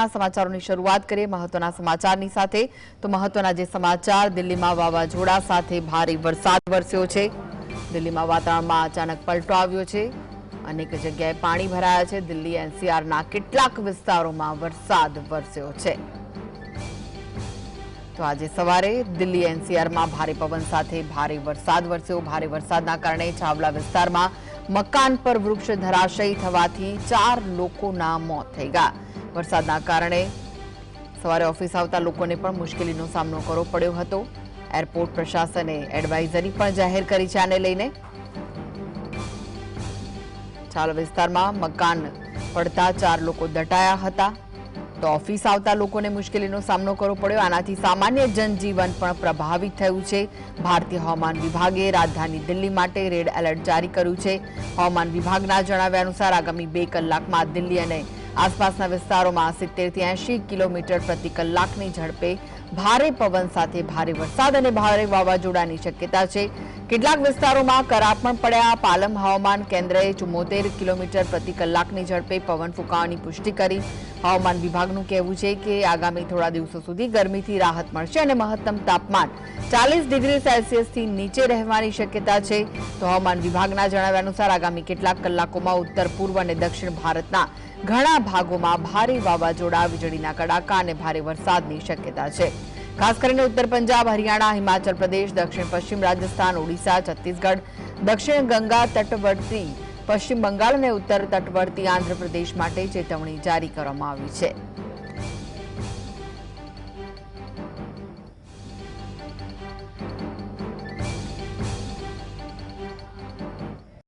આ સમાચારોની શરૂઆત કરીએ મહત્વના સમાચારની સાથે. તો મહત્વના જે સમાચાર, દિલ્હીમાં વાવાઝોડા સાથે ભારે વરસાદ વરસ્યો છે. દિલ્હીમાં વાતાવરણમાં અચાનક પલટો આવ્યો છે. અનેક જગ્યાએ પાણી ભરાયા છે. દિલ્હી એનસીઆરના કેટલાક વિસ્તારોમાં વરસાદ વરસ્યો છે. તો આજે સવારે દિલ્હી એનસીઆરમાં ભારે પવન સાથે ભારે વરસાદ વરસ્યો. ભારે વરસાદના કારણે છાવલા વિસ્તારમાં મકાન પર વૃક્ષ ધરાશયી થવાથી ચાર લોકોના મોત થઈ ગયા. વરસાદના કારણે સવારે ઓફિસ આવતા લોકોને પણ મુશ્કેલીનો સામનો કરવો પડ્યો હતો. એરપોર્ટ પ્રશાસને એડવાઇઝરી પણ જાહેર કરી છે આને લઈને. ચાલ વિસ્તારમાં મકાન પડતા ચાર લોકો દટાયા હતા. તો ઓફિસ આવતા લોકોને મુશ્કેલીનો સામનો કરવો પડ્યો. આનાથી સામાન્ય જનજીવન પણ પ્રભાવિત થયું છે. ભારતીય હવામાન વિભાગે રાજધાની દિલ્હી માટે રેડ એલર્ટ જારી કર્યું છે. હવામાન વિભાગના જણાવ્યા અનુસાર આગામી બે કલાકમાં દિલ્હી અને આસપાસના વિસ્તારોમાં સિત્તેરથી એંશી કિલોમીટર પ્રતિ કલાકની ઝડપે ભારે પવન સાથે ભારે વરસાદ અને ભારે વાવાઝોડાની શક્યતા છે. કેટલાક વિસ્તારોમાં કરા પણ પડ્યા. પાલમ હવામાન કેન્દ્રએ ચુમ્મોતેર કિલોમીટર પ્રતિ કલાકની ઝડપે પવન ફૂંકાવાની પુષ્ટિ કરી. હવામાન વિભાગનું કહેવું છે કે આગામી થોડા દિવસો સુધી ગરમીથી રાહત મળશે અને મહત્તમ તાપમાન ચાલીસ ડિગ્રી સેલ્સિયસથી નીચે રહેવાની શક્યતા છે. તો હવામાન વિભાગના જણાવ્યા અનુસાર આગામી કેટલાક કલાકોમાં ઉત્તર, પૂર્વ અને દક્ષિણ ભારતના ઘણા ભાગોમાં ભારે વાવાઝોડા, વીજળીના કડાકા અને ભારે વરસાદની શક્યતા છે. ખાસ કરીને ઉત્તર પંજાબ, હરિયાણા, હિમાચલ પ્રદેશ, દક્ષિણ પશ્ચિમ રાજસ્થાન, ઓડિશા, છત્તીસગઢ, દક્ષિણ ગંગા તટવર્તી, પશ્ચિમ બંગાળ અને ઉત્તર તટવર્તી આંધ્રપ્રદેશ માટે ચેતવણી જારી કરવામાં આવી છે.